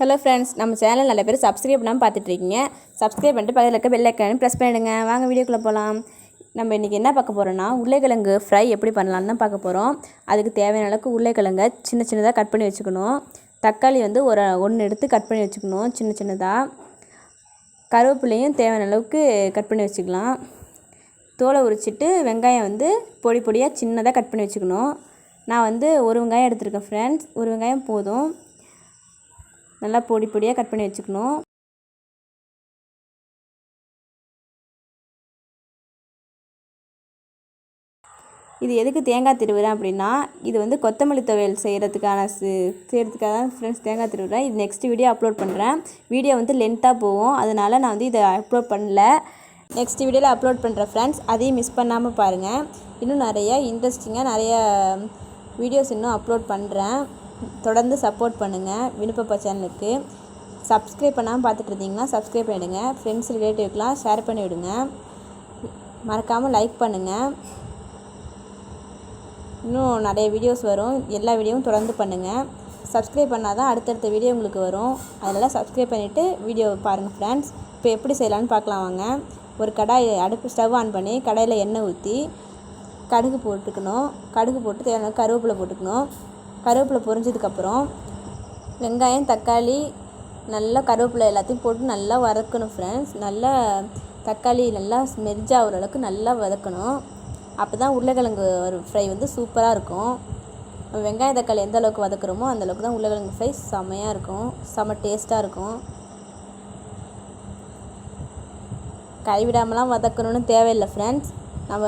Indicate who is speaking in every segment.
Speaker 1: Hello friends நம்ம channel நல்ல பேர் சப்ஸ்கிரைப் பண்ணாமல் பார்த்துட்ருக்கீங்க. சப்ஸ்கிரைப் பண்ணிட்டு பக்கத்தில் இருக்க பெல் ப்ரெஸ் பண்ணிடுங்க. வாங்க வீடியோக்குள்ளே போகலாம் நம்ம இன்றைக்கி என்ன பார்க்க போகிறோன்னா உருளைக்கிழங்கு ஃப்ரை எப்படி பண்ணலான்னு தான் பார்க்க போகிறோம் அதுக்கு தேவையான அளவுக்கு உருளைக்கிழங்கை சின்ன சின்னதாக கட் பண்ணி வச்சுக்கணும். தக்காளி வந்து ஒரு ஒன்று எடுத்து கட் பண்ணி வச்சுக்கணும் சின்ன சின்னதாக கருவேப்பிலையும் தேவையான அளவுக்கு கட் பண்ணி வச்சுக்கலாம். தோலை உரிச்சிட்டு வெங்காயம் வந்து பொடி பொடியாக சின்னதாக கட் பண்ணி வச்சுக்கணும். நான் வந்து ஒரு வெங்காயம் எடுத்துருக்கேன் ஃப்ரெண்ட்ஸ் ஒரு வெங்காயம் போதும். நல்லா பொடி பொடியாக கட் பண்ணி வச்சுக்கணும். இது எதுக்கு தேங்காய் திருவுறேன் அப்படின்னா இது வந்து கொத்தமல்லி துவையல் செய்கிறதுக்கான செய்கிறதுக்காக தான் ஃப்ரெண்ட்ஸ் தேங்காய் திருவுறேன். இது நெக்ஸ்ட் வீடியோ அப்லோட் பண்ணுறேன் வீடியோ வந்து லென்த்தாக போகும். அதனால் நான் வந்து இதை அப்லோட் பண்ணல. நெக்ஸ்ட் வீடியோவில் அப்லோட் பண்ணுறேன் ஃப்ரெண்ட்ஸ் அதையும் மிஸ் பண்ணாமல் பாருங்கள் இன்னும் நிறைய இன்ட்ரெஸ்டிங்காக நிறைய வீடியோஸ் இன்னும் அப்லோட் பண்ணுறேன் தொடர்ந்து சப்போர்ட் பண்ணுங்கள் வினுப்பப்பா சேனலுக்கு சப்ஸ்கிரைப் பண்ணாமல் பார்த்துட்டு இருந்தீங்கன்னா சப்ஸ்கிரைப் பண்ணிவிடுங்க ஃப்ரெண்ட்ஸ் ரிலேட்டிவ்க்கெலாம் ஷேர் பண்ணிவிடுங்க. மறக்காமல் லைக் பண்ணுங்கள் இன்னும் நிறைய வீடியோஸ் வரும். எல்லா வீடியோவும் தொடர்ந்து பண்ணுங்கள் சப்ஸ்கிரைப் பண்ணால் தான் அடுத்தடுத்த வீடியோ உங்களுக்கு வரும். அதனால் சப்ஸ்கிரைப் பண்ணிவிட்டு வீடியோ பாருங்கள் ஃப்ரெண்ட்ஸ் இப்போ எப்படி செய்யலான்னு பார்க்கலாம் வாங்க. ஒரு கடாய் அடுப்பு ஸ்டவ் ஆன் பண்ணி கடாயில் எண்ணெய் ஊற்றி கடுகு போட்டுக்கணும். கடுகு போட்டு தேவையான கருவேப்பிலை போட்டுக்கணும். கருவேப்பிலை பொரிஞ்சதுக்கப்புறம் வெங்காயம் தக்காளி நல்லா கருவேப்பிலை எல்லாத்தையும் போட்டு நல்லா வதக்கணும் ஃப்ரெண்ட்ஸ் நல்லா தக்காளி நல்லா மெரிஜாகிற அளவுக்கு நல்லா வதக்கணும். அப்போ தான் உருளைக்கிழங்கு ஒரு ஃப்ரை வந்து சூப்பராக இருக்கும். வெங்காய தக்காளி எந்த அளவுக்கு வதக்குறோமோ அந்த அளவுக்கு தான் உருளைக்கிழங்கு ஃப்ரை செம்மையாக இருக்கும். செம்ம டேஸ்ட்டாக இருக்கும். கைவிடாமலாம் வதக்கணும்னு தேவையில்லை ஃப்ரெண்ட்ஸ் நம்ம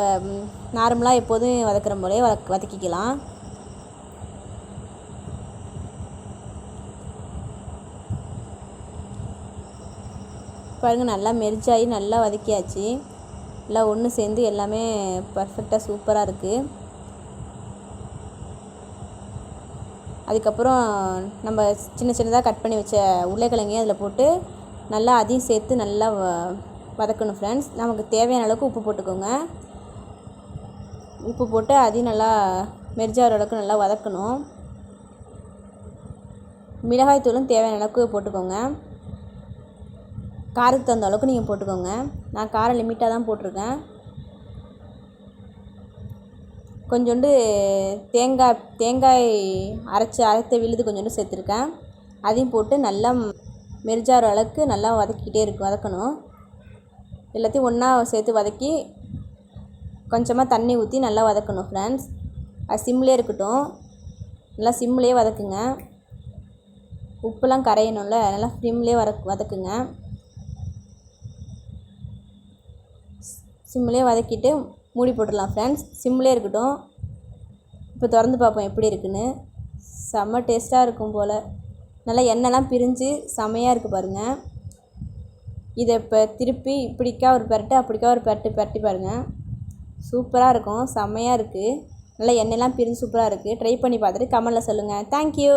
Speaker 1: நார்மலாக எப்போதும் வதக்குற போலே வதக் வதக்கிக்கலாம். பாருங்கள் நல்லா மெரிச்சாகி நல்லா வதக்கியாச்சு. எல்லாம் ஒன்று சேர்ந்து எல்லாமே பர்ஃபெக்டாக சூப்பராக இருக்குது அதுக்கப்புறம் நம்ம சின்ன சின்னதாக கட் பண்ணி வச்ச உருளைக்கிழங்கையும் அதில் போட்டு நல்லா அதையும் சேர்த்து நல்லா வ வதக்கணும் ஃப்ரெண்ட்ஸ் நமக்கு தேவையான அளவுக்கு உப்பு போட்டுக்கோங்க. உப்பு போட்டு அதையும் நல்லா மெரிஜாகிற அளவுக்கு நல்லா வதக்கணும். மிளகாய் தூளும் தேவையான அளவுக்கு போட்டுக்கோங்க. காரத்துக்கு தகுந்த அளவுக்கு நீங்கள் போட்டுக்கோங்க. நான் காரம் லிமிட்டாக தான் போட்டிருக்கேன். கொஞ்சோண்டு தேங்காய் தேங்காய் அரைச்சி அரைத்த விழுது கொஞ்சோண்டு சேர்த்துருக்கேன். அதையும் போட்டு நல்லா மெரிஜாகிற அளவுக்கு நல்லா வதக்கிக்கிட்டே இருக்கு வதக்கணும். எல்லாத்தையும் ஒன்றா சேர்த்து வதக்கி கொஞ்சமாக தண்ணி ஊற்றி நல்லா வதக்கணும் ஃப்ரெண்ட்ஸ் அது சிம்லேயே இருக்கட்டும். நல்லா சிம்லேயே வதக்குங்க. உப்புலாம் கரையணும்ல நல்லா சிம்லேயே வதக்கு வதக்குங்க. சிம்லேயே வதக்கிட்டு மூடி போட்டுடலாம் ஃப்ரெண்ட்ஸ் சிம்லேயே இருக்கட்டும். இப்போ திறந்து பார்ப்போம் எப்படி இருக்குன்னு. செம்ம டேஸ்ட்டாக இருக்கும் போல். நல்லா எண்ணெய்லாம் பிரிஞ்சு செமையாக இருக்குது பாருங்கள் இதை இப்போ திருப்பி இப்படிக்கா ஒரு பெரட்டு அப்படிக்கா ஒரு பெரட்டு பெரட்டி பாருங்கள் சூப்பராக இருக்கும். செம்மையாக இருக்குது நல்லா எண்ணெய்லாம் பிரிஞ்சு சூப்பராக இருக்குது ட்ரை பண்ணி பார்த்துட்டு கமெண்டில் சொல்லுங்கள் தேங்க்யூ